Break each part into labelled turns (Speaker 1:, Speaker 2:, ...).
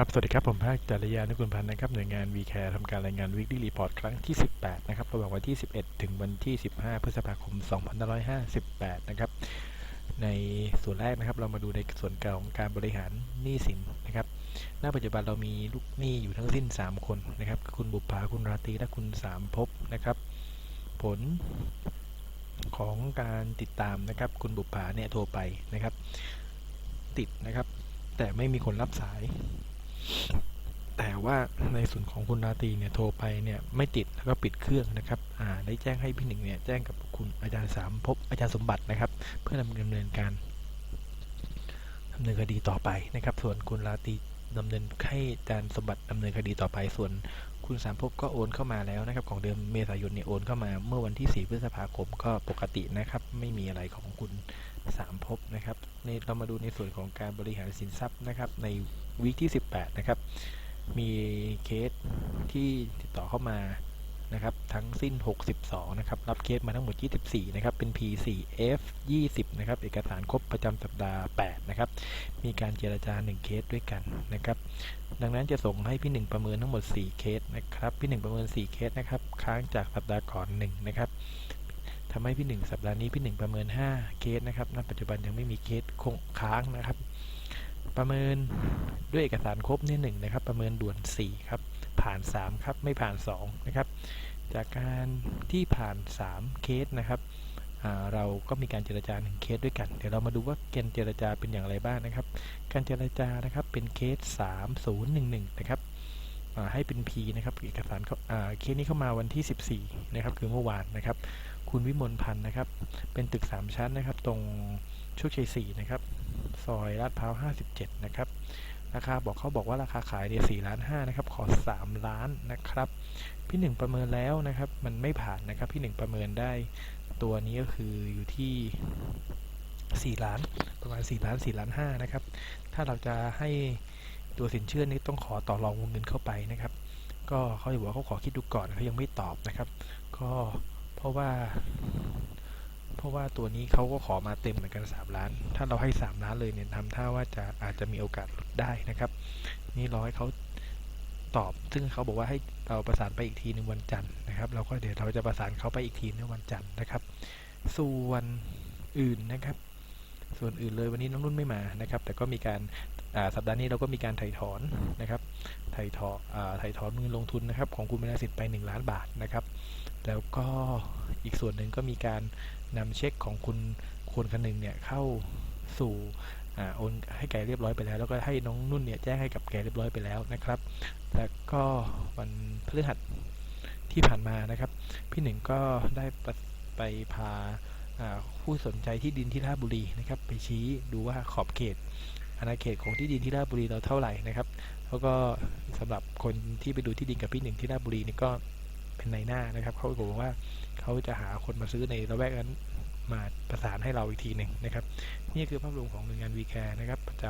Speaker 1: ครับ สวัสดีครับ ผมภาคจริยานุกุลพันธ์นะครับ หน่วยงาน VCare ทำการรายงาน Weekly Report ครั้งที่ 18 นะครับ ระหว่างวันที่ 11 ถึงวันที่ 15 พฤษภาคม 2558 นะครับ ในส่วนแรกนะครับ เรามาดูในส่วนเก่าของการบริหารหนี้สินนะครับ ณ ปัจจุบันเรามีลูกหนี้อยู่ทั้งสิ้น 3 คนนะครับ คุณบุปผาคุณราตรี และคุณสามภพนะครับ ผลของการติดตามนะครับ คุณบุปผาเนี่ยโทรไปนะครับ ติดนะครับ แต่ไม่มีคนรับสาย แต่ว่าในส่วนของคุณราตรีเนี่ยโทรไปเนี่ยไม่ติดแล้วก็ปิดเครื่องนะครับอ่าได้แจ้งให้พี่หนึ่งเนี่ยแจ้งกับคุณอาจารย์สามพบอาจารย์สมบัตินะครับ เพื่อดำเนินการดำเนินคดีต่อไปนะครับ ส่วนคุณราตรีดำเนินให้อาจารย์สมบัติดำเนินคดีต่อไป ส่วนคุณสามภพก็โอนเข้ามาแล้วนะครับ ของเดิมเมษายนเนี่ยโอนเข้ามาเมื่อวันที่ 4 พฤษภาคมก็ปกตินะครับ ไม่มีอะไรของคุณสามภพนะครับในเรามาดูในส่วนของการบริหารสินทรัพย์นะครับใน วีคที่ 18 นะครับ มีเคสที่ติดต่อเข้ามานะครับ ทั้งสิ้น 62 นะครับ รับเคสมาทั้งหมด 24 นะครับ เป็น P4F 20 นะครับ เอกสารครบประจำสัปดาห์ 8 นะครับ มีการเจรจา 1 เคสด้วยกันนะครับ ดังนั้นจะส่งให้พี่หนึ่งประเมินทั้งหมด 4 เคสนะครับ พี่หนึ่งประเมิน 4 เคสนะครับ ค้างจากสัปดาห์ก่อน 1 นะครับทำให้พี่หนึ่งสัปดาห์นี้พี่หนึ่งประเมิน 5 เคสนะครับ ณ ปัจจุบันยังไม่มีเคสคงค้างนะครับ ประเมินด้วยเอกสารครบเนี่ยหนึ่งนะครับ ประเมินด่วน 4 ครับ ผ่าน 3 ครับ ไม่ผ่าน 2 นะครับ จากการที่ผ่าน 3 เคสนะครับเราก็มีการเจรจาหนึ่งเคสด้วยกัน เดี๋ยวเรามาดูว่าเกณฑ์เจรจาเป็นอย่างไรบ้างนะครับ การเจรจานะครับเป็นเคส 3011 นะครับให้เป็น P นะครับเอกสารเขาอ่าเคสนี้เข้ามาวันที่ 14 นะครับ คือเมื่อวานนะครับ คุณวิมลพันธ์นะครับ เป็นตึก 3 ชั้นนะครับ ตรงโชคชัย4นะครับ ซอยลาดพร้าว 57 นะครับ ราคาบอกเขาบอกว่าราคาขายเนี่ย4ล้าน5นะครับ ขอ 3 ล้านนะครับ พี่หนึ่งประเมินแล้วนะครับ มันไม่ผ่านนะครับ พี่หนึ่งประเมินได้ตัวนี้ก็คืออยู่ที่ 4 ล้าน ประมาณ 4 ล้าน 4 ล้าน 5 นะครับ ถ้าเราจะให้ตัวสินเชื่อนี้ต้องขอต่อรองวงเงินเข้าไปนะครับ ก็เขาจะบอกว่าเขาขอคิดดูก่อนเขายังไม่ตอบนะครับ ก็เพราะว่า ราะว่าตัวนี้เขาก็ขอมาเต็มเหมือนกัน 3 ล้าน ถ้าเราให้ 3 ล้านเลยเนี่ยทำท่าว่าจะอาจจะมีโอกาสหลุดได้นะครับ นี่รอให้เขาตอบ ซึ่งเขาบอกว่าให้เราประสานไปอีกทีในวันจันทร์นะครับ เราก็เดี๋ยวเราจะประสานเขาไปอีกทีในวันจันทร์นะครับ ส่วนอื่นนะครับ ส่วนอื่นเลยวันนี้น้องนุ่นไม่มานะครับ แต่ก็มีการาสัปดาห์นี้เราก็มีการถ่ายถอนนะครับถ่ถอนอ่าไถ่ถอนเงินลงทุนนะครับ ของคุณบรรสิทธิ์ไป 1 ล้านบาทนะครับ แล้วก็อีกส่วนหนึ่งก็มีการนำเช็คของคุณควรคนหนึ่งเนี่ยเข้าสู่อโอนให้แกเรียบร้อยไปแล้ว แล้วก็ให้น้องนุ่นเนี่ยแจ้งให้กับแกเรียบร้อยไปแล้วนะครับแล้วก็วันพฤหัสที่ผ่านมานะครับ พี่หนึ่งก็ได้ไปพา ผู้สนใจที่ดินที่ราชบุรีนะครับ ไปชี้ดูว่าขอบเขตอาณาเขตของที่ดินที่ราชบุรีเราเท่าไหร่นะครับแล้วก็สำหรับคนที่ไปดูที่ดินกับพี่หนึ่งที่ราชบุรีนี่ก็เป็นในหน้านะครับเขาบอกว่าเขาจะหาคนมาซื้อในระแวกนั้นมาประสานให้เราอีกทีหนึ่งนะครับ นี่คือภาพรวมของหน่วยงาน VCare นะครับ ประจ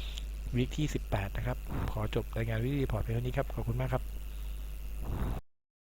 Speaker 1: ำวีคที่ 18 นะครับ ขอจบรายงานวิดีพอร์ตเพียงเท่านี้ครับ ขอบคุณมากครับ